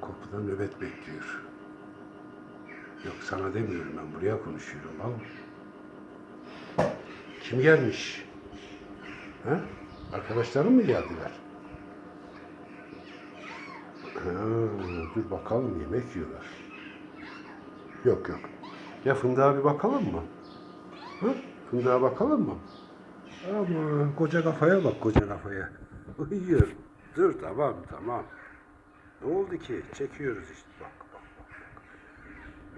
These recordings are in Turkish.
kapıda nöbet bekliyor. Yok sana demiyorum ben buraya konuşuyorum oğlum. Kim gelmiş? Ha? Arkadaşların mı geldiler? Ha, dur bakalım yemek yiyorlar. Yok yok. Ya fındığa bir bakalım mı? Ha? Fındığa bakalım mı? Ama koca kafaya bak koca kafaya. Uyuyor. Dur tamam tamam. Ne oldu ki? Çekiyoruz işte. Bak bak bak.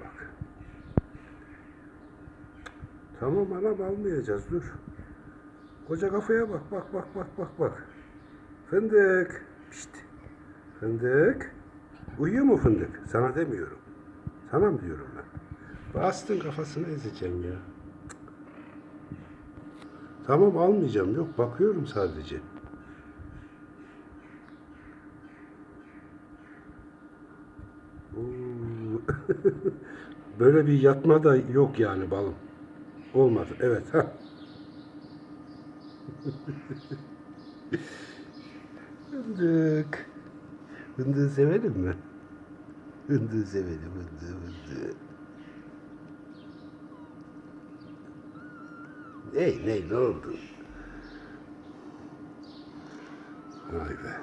Bak. bak. Tamam anam almayacağız dur. Koca kafaya bak bak bak bak bak bak. Fındık. Pişt. Fındık. Uyuyor mu fındık? Sana demiyorum. Sana mı diyorum ben? Bastın kafasını ezeceğim ya. Tamam almayacağım. Yok bakıyorum sadece. Böyle bir yatma da yok yani balım. Olmadı. Evet. ha. Fındık. Fındığı sevelim mi? Fındığı sevelim. Fındığı fındığı. Ney ney ne oldu? Vay be.